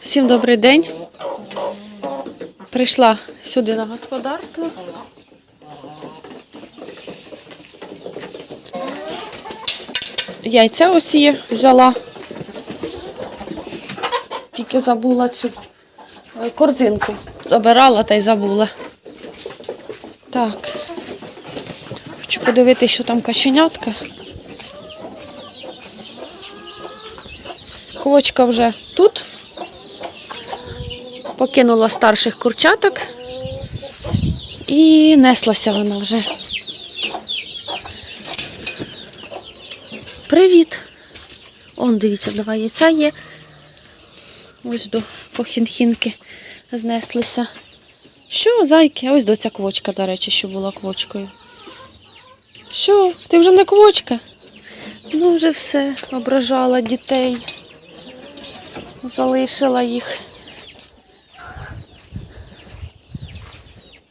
Всім добрий день. Прийшла сюди на господарство. Яйця є, взяла. Тільки забула цю е, корзинку. Забирала та й забула. Так. Хочу подивитися, що там каченятка. Квочка вже тут. Покинула старших курчаток і неслася вона вже. Привіт! Он, дивіться, два яйця є. Ось до похінхінки знеслися. Що, зайки? Ось до ця квочка, до речі, що була квочкою. Що, ти вже не квочка? Ну, вже все, ображала дітей. Залишила їх.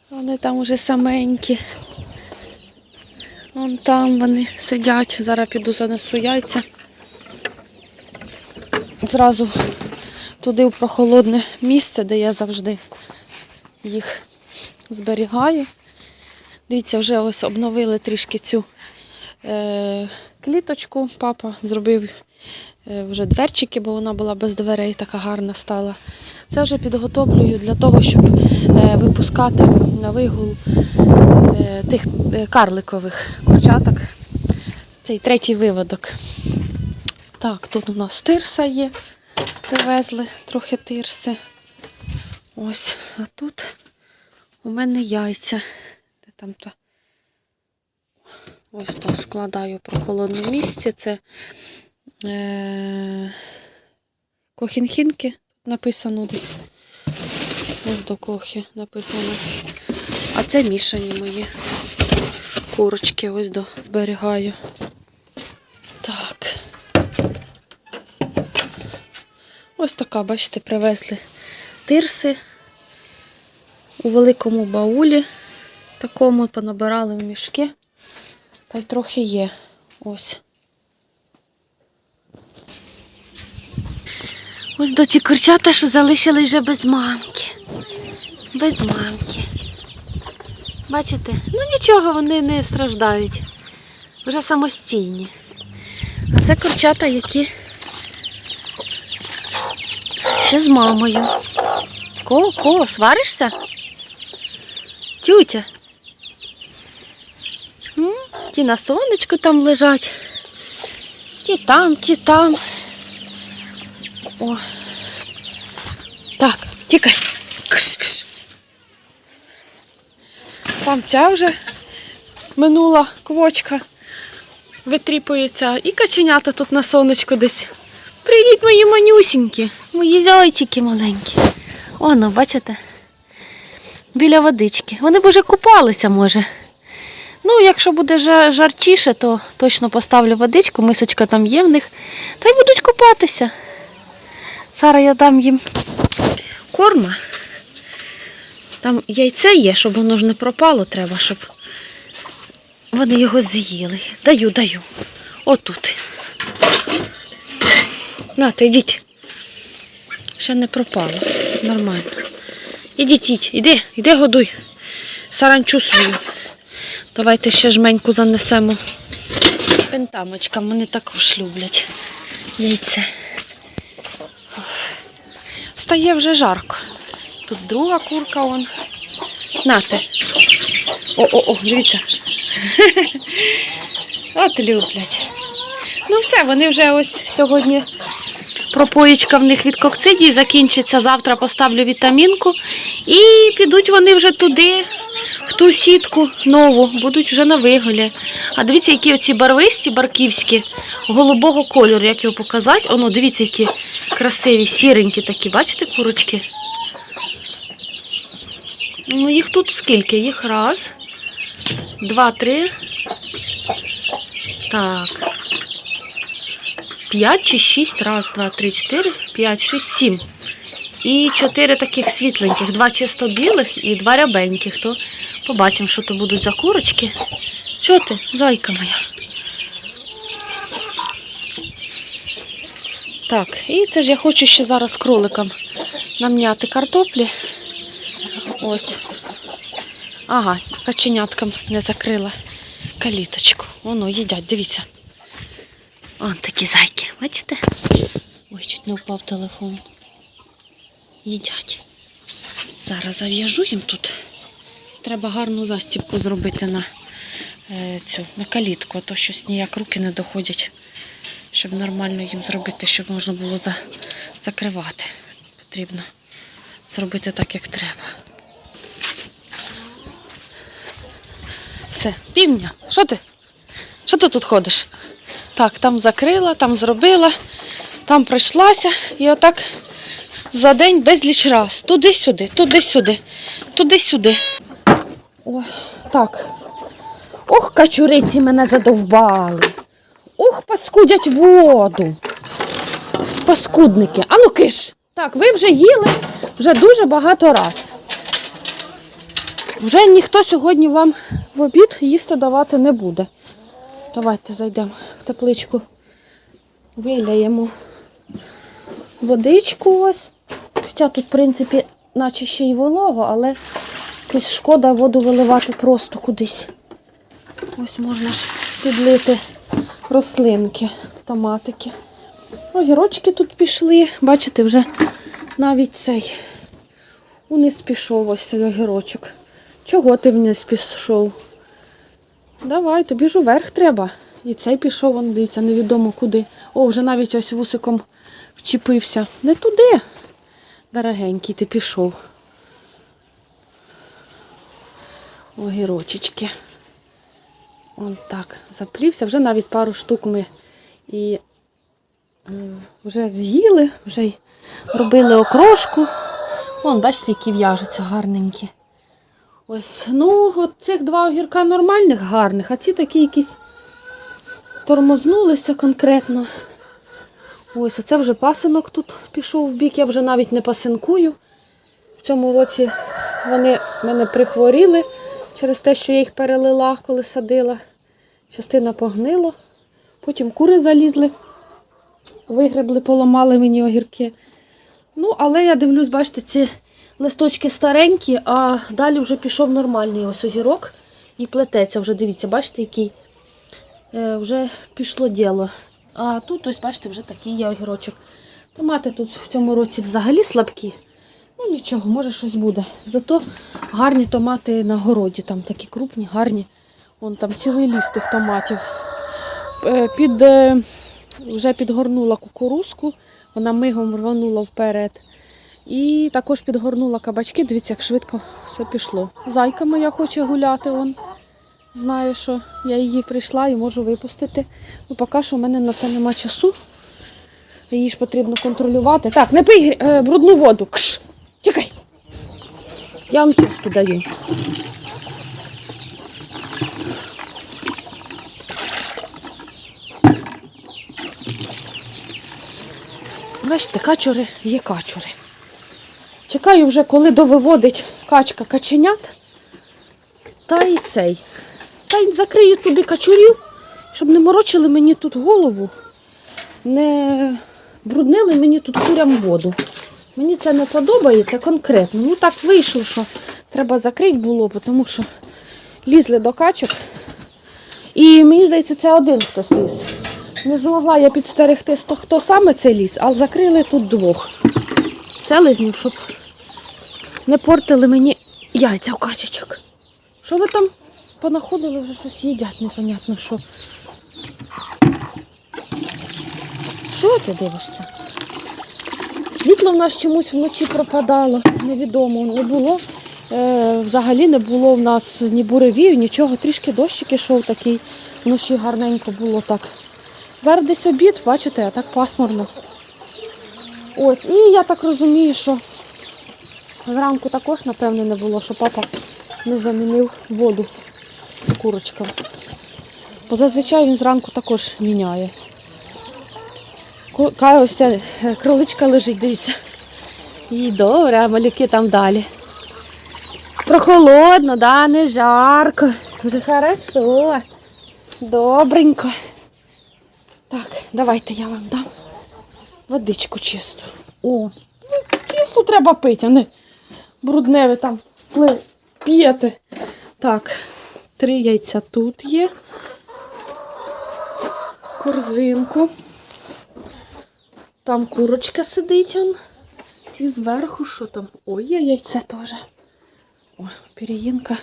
Вони там уже саменькі. Вон там вони сидять. Зараз піду занесу яйця. Зразу туди в прохолодне місце, де я завжди їх зберігаю. Дивіться, вже ось обновили трішки цю е, кліточку. Папа зробив вже дверчики, бо вона була без дверей, така гарна стала. Це вже підготовлюю для того, щоб е, випускати на вигул е, тих е, карликових курчаток. Цей третій виводок. Так, тут у нас тирса є. Привезли трохи тирси. Ось, а тут у мене яйця. Де там то? Ось то складаю в прохолодне місце. Це е- кохінхінки написано десь. Ось до кохи написано. А це мішані мої курочки ось до зберігаю. Так. Ось така, бачите, привезли тирси у великому баулі. Такому понабирали в мішки. Та й трохи є. Ось. Ось до ці курчата, що залишили вже без мамки. Без мамки. Бачите? Ну нічого, вони не страждають. Вже самостійні. А це курчата, які ще з мамою. Ко, ко, сваришся? Тютя. Ті на сонечку там лежать. Ті там, ті там. О. Так, тікай. Кш, кш. Там ця вже минула квочка. Витріпується. І каченята тут на сонечку десь. Прийдіть мої манюсінькі, мої зайчики маленькі. Оно, бачите? Біля водички. Вони б вже купалися, може. Ну, якщо буде жарчіше, то точно поставлю водичку, мисочка там є в них. Та й будуть купатися. Зараз я дам їм корма. Там яйце є, щоб воно ж не пропало, треба, щоб вони його з'їли. Даю, даю. Отут. Нате, йдіть. Ще не пропало. Нормально. Ідіть, ідь, іди, іди годуй. Саранчу свою. Давайте ще жменьку занесемо. Пентамочкам вони також люблять яйце. Стає вже жарко. Тут друга курка вон. Нате. О-о-о, дивіться. От люблять. Ну все, вони вже ось сьогодні пропоїчка в них від кокцидії закінчиться. Завтра поставлю вітамінку. І підуть вони вже туди, ту сітку нову, будуть вже на виголі. А дивіться, які оці барвисті, барківські, голубого кольору, як його показати. Оно, дивіться, які красиві, сіренькі такі, бачите, курочки? Ну, їх тут скільки? Їх раз, два, три. Так. П'ять чи шість. Раз, два, три, чотири, п'ять, шість, сім. І чотири таких світленьких, два чисто білих і два рябеньких. То побачимо, що то будуть за курочки. Що ти, зайка моя? Так, і це ж я хочу ще зараз кроликам намняти картоплі. Ось. Ага, каченяткам не закрила каліточку. Воно їдять, дивіться. Вон такі зайки, бачите? Ой, чуть не впав телефон. Їдять. Зараз зав'яжу їм тут. Треба гарну застібку зробити на е, цю на калітку, а то щось ніяк руки не доходять, щоб нормально їм зробити, щоб можна було за, закривати. Потрібно зробити так, як треба. Все, півня, що ти? Що ти тут ходиш? Так, там закрила, там зробила, там пройшлася і отак за день безліч раз. Туди-сюди, туди-сюди, туди-сюди. О, так. Ох, качуриці мене задовбали. Ох, паскудять воду. Паскудники. Ану киш. Так, ви вже їли вже дуже багато раз. Вже ніхто сьогодні вам в обід їсти давати не буде. Давайте зайдемо в тепличку, виляємо водичку ось. Хоча тут, в принципі, наче ще й волого, але якось шкода воду виливати просто кудись. Ось можна ж підлити рослинки, томатики. Огірочки тут пішли. Бачите, вже навіть цей униз пішов ось цей огірочок. Чого ти вниз пішов? Давай, тобі ж уверх треба. І цей пішов, вон, дивіться, невідомо куди. О, вже навіть ось вусиком вчепився. Не туди. Дорогенький, ти пішов. Огірочечки. Он так заплівся. Вже навіть пару штук ми і е, вже з'їли, вже й робили окрошку. Вон, бачите, які в'яжуться гарненькі. Ось, ну, от цих два огірка нормальних, гарних, а ці такі якісь тормознулися конкретно. Ось, оце вже пасинок тут пішов в бік, я вже навіть не пасинкую. В цьому році вони мене прихворіли через те, що я їх перелила, коли садила. Частина погнило. Потім кури залізли, вигребли, поламали мені огірки. Ну, але я дивлюсь, бачите, ці листочки старенькі, а далі вже пішов нормальний ось огірок і плететься. Вже дивіться, бачите, який е, вже пішло діло. А тут, ось, бачите, вже такий є огірочок. Томати тут в цьому році взагалі слабкі. Ну нічого, може щось буде. Зато гарні томати на городі, там такі крупні, гарні. Вон там цілий ліс тих томатів. Е, Під, е, вже підгорнула кукурузку, вона мигом рванула вперед. І також підгорнула кабачки. Дивіться, як швидко все пішло. Зайка моя хоче гуляти. Он. Знає, що я її прийшла і можу випустити. Ну, поки що в мене на це нема часу. Її ж потрібно контролювати. Так, не пий е, брудну воду. Кш! Тікай! Я вам чисту даю. Бачите, качури є качури. Чекаю вже, коли довиводить качка каченят. Та й цей. Та й закрию туди качурів, щоб не морочили мені тут голову, не бруднили мені тут курям воду. Мені це не подобається конкретно. Ну так вийшло, що треба закрити було, тому що лізли до качок. І мені здається, це один хтось ліз. Не змогла я підстерегти, хто- саме це ліз, але закрили тут двох селезнів, щоб не портили мені яйця в качечок. Що ви там понаходили, вже щось їдять, непонятно що. Що ти дивишся? Світло в нас чомусь вночі пропадало, невідомо, не було. Е, взагалі не було в нас ні буревію, нічого, трішки дощик ішов такий, вночі гарненько було так. Зараз десь обід, бачите, а так пасмурно. Ось, і я так розумію, що зранку також, напевне, не було, що папа не замінив воду курочкам. Бо зазвичай він зранку також міняє. Ку- Ка- Ось ця е, кроличка лежить, дивіться. І добре, а малюки там далі. Прохолодно, да, не жарко. Вже хорошо. Добренько. Так, давайте я вам дам Водичку чисту. О, ну, чисту треба пити, а не брудне ви там п'єте. Так, три яйця тут є. Корзинку. Там курочка сидить. Он. І зверху що там? Ой, є яйце теж. О, пір'їнка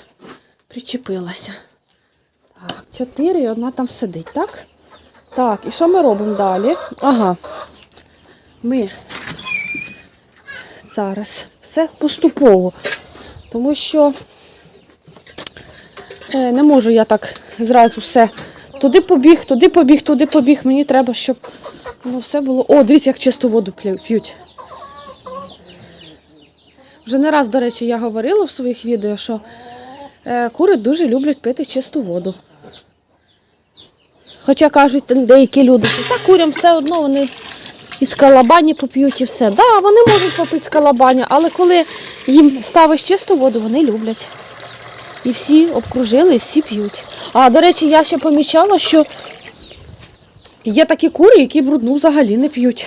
причепилася. Так, чотири і одна там сидить, так? Так, і що ми робимо далі? Ага. Ми зараз все поступово. Тому що е, не можу я так зразу все. Туди побіг, туди побіг, туди побіг. Мені треба, щоб воно все було. О, дивіться, як чисту воду п'ють. Вже не раз, до речі, я говорила в своїх відео, що е, кури дуже люблять пити чисту воду. Хоча кажуть деякі люди, що та курям все одно вони із калабані поп'ють і все. Так, да, вони можуть попити з калабані, але коли їм ставиш чисту воду, вони люблять. І всі обкружили, і всі п'ють. А, до речі, я ще помічала, що є такі кури, які брудну взагалі не п'ють.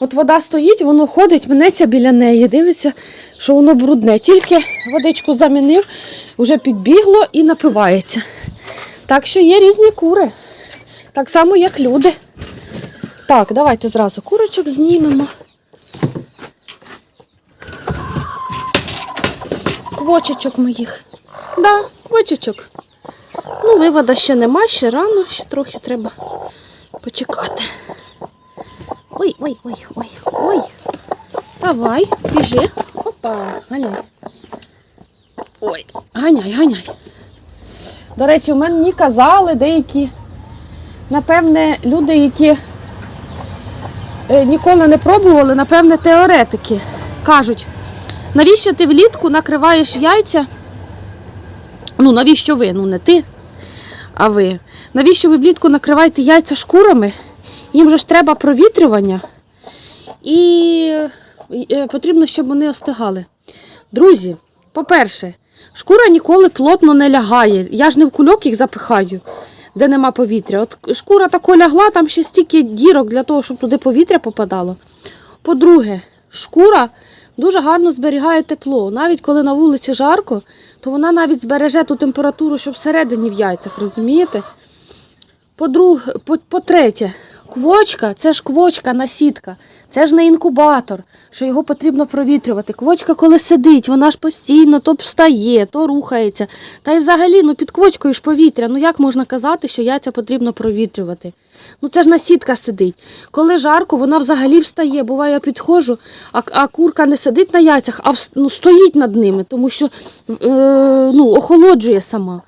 От вода стоїть, воно ходить, мнеться біля неї, дивиться, що воно брудне. Тільки водичку замінив, вже підбігло і напивається. Так що є різні кури. Так само, як люди. Так, давайте зразу курочок знімемо. Квочечок моїх. Да, квочечок. Ну, вивода ще нема, ще рано, ще трохи треба почекати. Ой, ой, ой, ой, ой. Давай, біжи. Опа, ганяй. Ой, ганяй, ганяй. До речі, в мені казали деякі, напевне, люди, які е, ніколи не пробували, напевне, теоретики. Кажуть, навіщо ти влітку накриваєш яйця? Ну, навіщо ви? Ну, не ти, а ви. Навіщо ви влітку накриваєте яйця шкурами? Їм же ж треба провітрювання. І е, потрібно, щоб вони остигали. Друзі, по-перше, шкура ніколи плотно не лягає. Я ж не в кульок їх запихаю, де нема повітря. От шкура тако лягла, там ще стільки дірок для того, щоб туди повітря попадало. По-друге, шкура дуже гарно зберігає тепло. Навіть коли на вулиці жарко, то вона навіть збереже ту температуру, що всередині в яйцях, розумієте? По-друге, по- по-третє, квочка це ж квочка насідка, це ж не інкубатор, що його потрібно провітрювати. Квочка, коли сидить, вона ж постійно то встає, то рухається. Та й взагалі ну, під квочкою ж повітря. Ну як можна казати, що яйця потрібно провітрювати? Ну це ж насідка сидить. Коли жарко, вона взагалі встає. Буває, я підходжу, а, а курка не сидить на яйцях, а ну, стоїть над ними, тому що е, ну, охолоджує сама.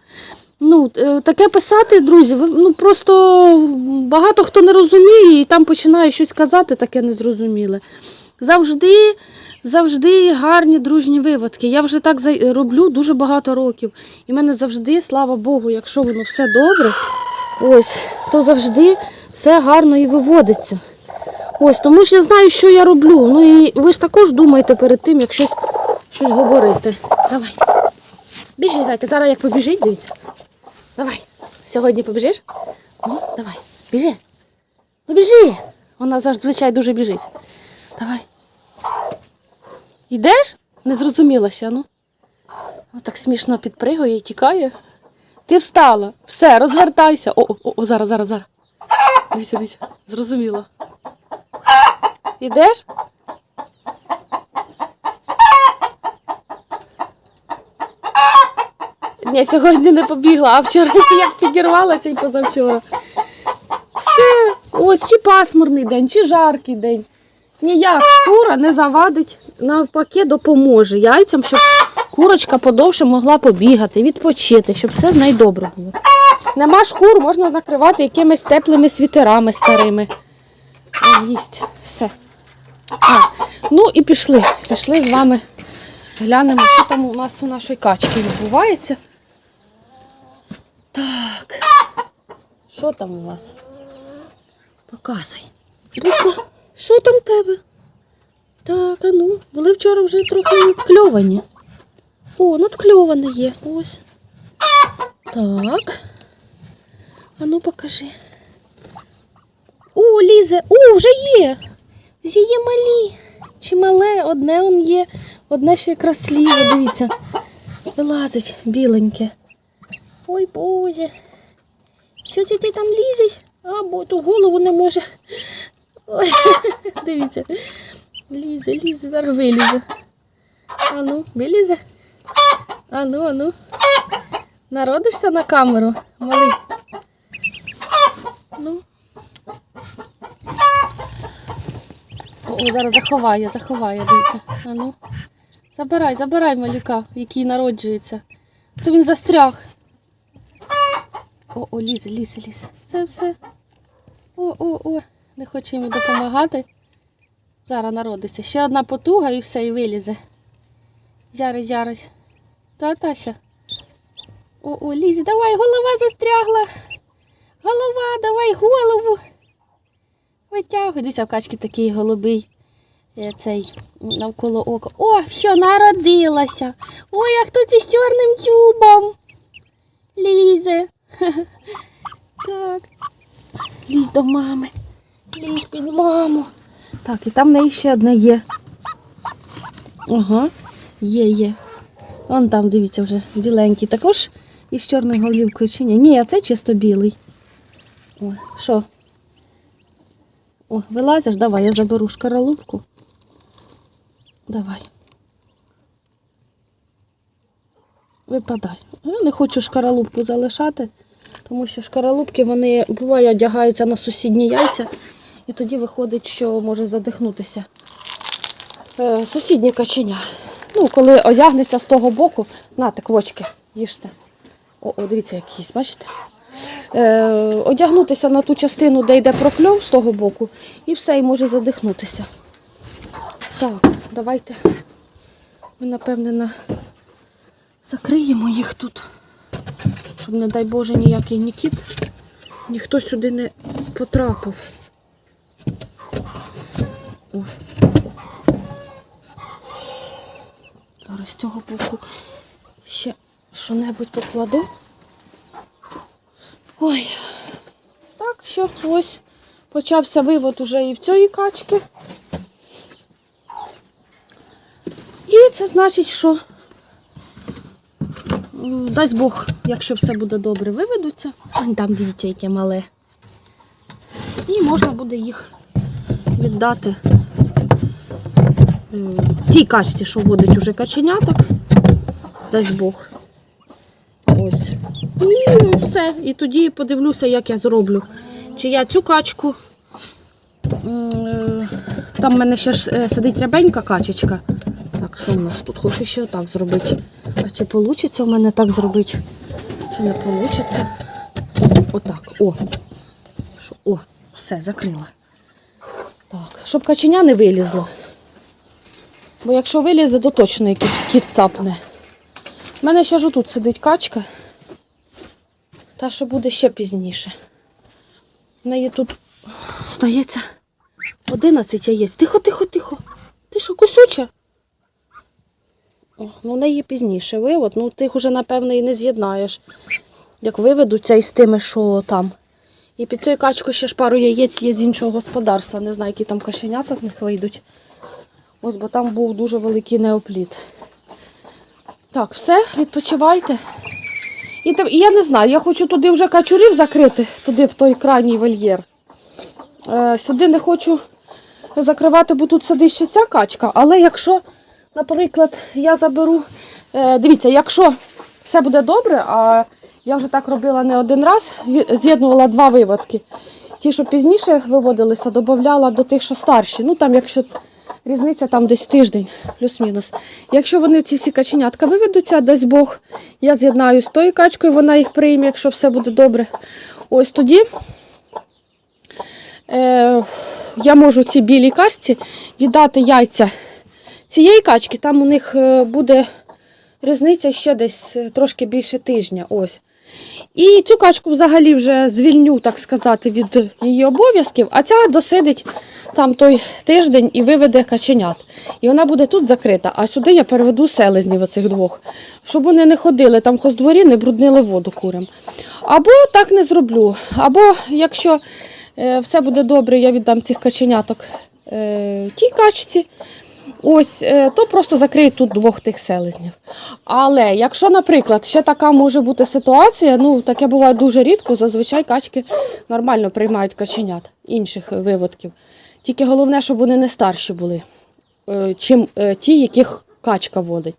Ну, е, таке писати, друзі, ну просто багато хто не розуміє і там починає щось казати, таке незрозуміле. Завжди, завжди гарні дружні виводки. Я вже так роблю дуже багато років. І в мене завжди, слава Богу, якщо воно все добре, ось, то завжди все гарно і виводиться. Ось, тому що я знаю, що я роблю. Ну і ви ж також думаєте перед тим, як щось, щось говорити. Давай. Біжи, зайка, зараз як побіжить, дивіться. Давай. Сьогодні побіжиш? Ну, давай. Біжи. Ну біжи. Вона зазвичай дуже біжить. Давай. Йдеш? Не зрозуміла ще, ну. О, так смішно підпригує і тікає. Ти встала. Все, розвертайся. О, о, о, зараз, зараз, зараз. Дивіться, дивіться. Зрозуміла. Йдеш? Ні, сьогодні не побігла, а вчора як підірвалася і позавчора. Все, ось чи пасмурний день, чи жаркий день. Ніяк кура не завадить, навпаки, допоможе яйцям, щоб курочка подовше могла побігати, відпочити, щоб все з нею добре було. Нема шкур, можна накривати якимись теплими світерами старими. Їсть, все. А, ну і пішли. Пішли з вами. Глянемо, що там у нас у нашої качки відбувається. Так. Що там у вас? Показуй. Що там в тебе? Так, а ну, були вчора вже трохи надкльовані. О, надкльоване є. Ось. Так. А ну покажи. О, лізе. О, вже є. Її малі. Чи мале, одне он є, одне ще якраз слізе, дивіться. Вилазить біленьке. Ой, Боже. Що це ти там лізеш? А, бо ту голову не може. Ой, дивіться. Лізе, лізе, зараз вилізе. Ану, вилізе. Ану, ану. Народишся на камеру, малий. Ну. О, зараз заховає, заховає, дивіться. Ану. Забирай, забирай малюка, який народжується. То він застряг. О, о, лізе, лізе, лізе. Все, все. О, о, о, не хоче йому допомагати. Зараз народиться. Ще одна потуга і все, і вилізе. Зараз, зараз. Та, Тася. О, о, лізі, давай, голова застрягла. Голова, давай голову. Витягуй. Дивіться, в качки такий голубий. е, Цей навколо ока. О, що народилася. Ой, а хто це з чорним тюбом? Лізе. Так. Лізь до мами. Лізь під маму. Так, і там в неї ще одне є. Ага, є, є. Вон там, дивіться, вже біленький. Також із чорною голівкою чи ні? Ні, а це чисто білий. О, що? О, вилазиш, давай, я заберу шкаралупку. Давай. Випадай. Я не хочу шкаралупку залишати, тому що шкаралупки вони буває одягаються на сусідні яйця, і тоді виходить, що може задихнутися. Е, сусіднє каченя. Ну, коли одягнеться з того боку, на так вочки, їжте. О, о, дивіться, якийсь, бачите? Е, одягнутися на ту частину, де йде прокльов з того боку, і все, і може задихнутися. Так, давайте ми, напевне, на... закриємо їх тут, щоб, не дай Боже, ніякий нікіт, ніхто сюди не потрапив. О. Зараз з цього боку ще що-небудь покладу. Ой. Так що ось почався вивод уже і в цієї качки. І це значить, що дасть Бог, якщо все буде добре, виведуться. Там дивіться, яке мале. І можна буде їх віддати тій качці, що водить уже каченяток. Дасть Бог. Ось. І все. І тоді подивлюся, як я зроблю. Чи я цю качку. е, Там в мене ще е, сидить рябенька качечка. Так, що в нас тут? Хочу ще так зробити. Чи вийде в мене так зробити? Чи не вийде? Отак. О. О, все, закрила. Так, щоб каченя не вилізло. Бо якщо вилізе, то точно якийсь кіт цапне. У мене ще ж тут сидить качка. Та що буде ще пізніше. В неї тут стається 11 яєць. Тихо, тихо, тихо. Ти що, кусюча? Ну неї пізніше вивод. Ну ти їх уже, напевно, і не з'єднаєш. Як виведуться із тими, що там. І під цією качкою ще ж пару яєць є з іншого господарства. Не знаю, які там кашенята в них вийдуть. Ось, бо там був дуже великий неопліт. Так, все, відпочивайте. І, та- і я не знаю, я хочу туди вже качурів закрити, туди в той крайній вольєр. Е, сюди не хочу закривати, бо тут сидить ще ця качка. Але якщо, наприклад, я заберу. Е, дивіться, якщо все буде добре, а я вже так робила не один раз, з'єднувала два виводки. Ті, що пізніше виводилися, додавала до тих, що старші. Ну там, якщо різниця там десь тиждень, плюс-мінус. Якщо вони ці всі каченятка виведуться, дасть Бог, я з'єднаю з тою качкою, вона їх прийме, якщо все буде добре. Ось тоді е, я можу цій білій качці віддати яйця цієї качки, там у них е, буде різниця ще десь е, трошки більше тижня. Ось. І цю качку взагалі вже звільню, так сказати, від її обов'язків, а ця досидить там той тиждень і виведе каченят. І вона буде тут закрита, а сюди я переведу селезнів оцих двох, щоб вони не ходили там хоздворі, не бруднили воду курям. Або так не зроблю. Або якщо е, все буде добре, я віддам цих каченяток тій качці. Ось, е, то просто закриють тут двох тих селезнів. Але якщо, наприклад, ще така може бути ситуація, ну таке буває дуже рідко, зазвичай качки нормально приймають каченят інших виводків. Тільки головне, щоб вони не старші були, е, чим е, ті, яких качка водить.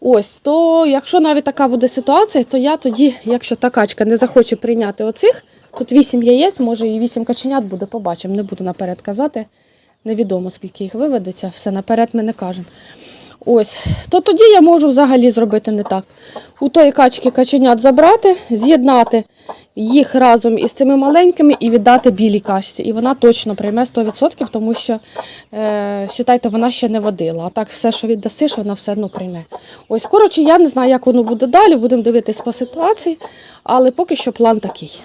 Ось, то якщо навіть така буде ситуація, то я тоді, якщо та качка не захоче прийняти оцих, тут 8 яєць, може і 8 каченят буде, побачимо. Не буду наперед казати. Невідомо, скільки їх виведеться, все наперед ми не кажемо. Ось, то тоді я можу взагалі зробити не так. У тої качки каченят забрати, з'єднати їх разом із цими маленькими і віддати білій качці. І вона точно прийме 100%, тому що, е, вважайте, вона ще не водила. А так все, що віддасиш, вона все одно прийме. Ось, коротше, я не знаю, як воно буде далі, будемо дивитись по ситуації, але поки що план такий.